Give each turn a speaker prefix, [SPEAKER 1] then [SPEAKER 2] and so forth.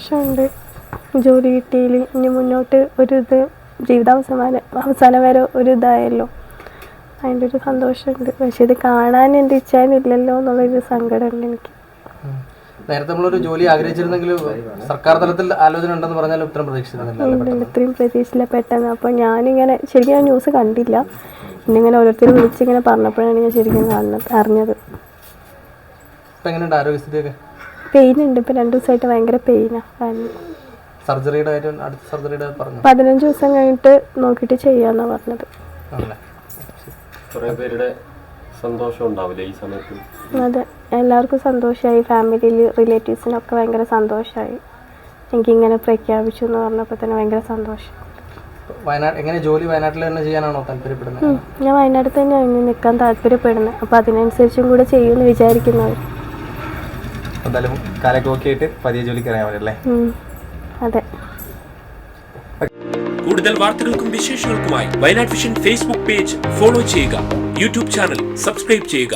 [SPEAKER 1] സന്തോഷമുണ്ട് ജോലി കിട്ടിയതിൽ ഇനി മുന്നോട്ട് ഒരു ഇത് ജീവിതാവസാനം അവസാനം വരെ ഒരു ഇതായല്ലോ. അതിന്റെ ഒരു സന്തോഷമുണ്ട്. പക്ഷെ ഇത് കാണാൻ എന്റെ ഇച്ഛാനില്ലല്ലോ എന്നുള്ളൊരു സങ്കടമുണ്ട് എനിക്ക്.
[SPEAKER 2] നേരത്തെ നമ്മളൊരു ജോലി ആഗ്രഹിച്ചിരുന്നെങ്കിൽ സർക്കാർ തലത്തിൽ ആലോചന ഉണ്ടെന്ന് പറഞ്ഞാൽ ഉത്തരം പ്രതീക്ഷിച്ചിരുന്നില്ല
[SPEAKER 1] ഇത്രയും പ്രതീക്ഷയില്ല പെട്ടെന്ന്. അപ്പോൾ ഞാനിങ്ങനെ ശരിക്കും ഞാൻ ന്യൂസ് കണ്ടില്ല. ഇന്നിങ്ങനെ ഓരോരുത്തർ വിളിച്ചിങ്ങനെ പറഞ്ഞപ്പോഴാണ് ഞാൻ ശരിക്കും കാണുന്നത് അറിഞ്ഞത്.
[SPEAKER 2] ഇപ്പം എങ്ങനെയുണ്ട് ആരോഗ്യസ്ഥിതിയൊക്കെ?
[SPEAKER 1] പെയിൻ ഉണ്ട് ഇപ്പം രണ്ട് ദിവസമായിട്ട് ഭയങ്കര പെയിനാണ്
[SPEAKER 2] സർജറിയുടെ കാര്യം അടുത്ത സർജറിയുടെ പറഞ്ഞു?
[SPEAKER 1] പതിനഞ്ച് ദിവസം കഴിഞ്ഞിട്ട് നോക്കിയിട്ട് ചെയ്യാന്നാ പറഞ്ഞത്.
[SPEAKER 3] കുറേ പേരുടെ സന്തോഷം ഉണ്ടാവില്ല ഈ സമയത്ത്?
[SPEAKER 1] അതെ. എല്ലാവർക്കും സന്തോഷമായി ഫാമിലിയിൽ റിലേറ്റീവ്സിനൊക്കെ ഭയങ്കര സന്തോഷമായി എനിക്കിങ്ങനെ പ്രഖ്യാപിച്ചു എന്ന് പറഞ്ഞപ്പോൾ തന്നെ ഭയങ്കര സന്തോഷം.
[SPEAKER 2] വയനാട് എങ്ങനെ ജോലി വയനാട്ടിൽ തന്നെ ചെയ്യാനാണോ താല്പര്യപ്പെടുന്നത്?
[SPEAKER 1] ഞാൻ വയനാട് തന്നെയാണ് നിൽക്കാൻ താല്പര്യപ്പെടുന്നത്. അപ്പോൾ അതിനനുസരിച്ചും കൂടെ ചെയ്യുമെന്ന് വിചാരിക്കുന്നവർ
[SPEAKER 4] എന്തായാലും കാലൊക്കെ ഓക്കെ ആയിട്ട് പതിയെ ജോലിക്ക് ഇറങ്ങാൻ അല്ലേ?
[SPEAKER 1] അതെ.
[SPEAKER 5] കൂടുതൽ വാർത്തകൾക്കും വിശേഷങ്ങൾക്കുമായി Wayanad Vision Facebook page follow ചെയ്യുക. യൂട്യൂബ് ചാനൽ സബ്സ്ക്രൈബ് ചെയ്യുക.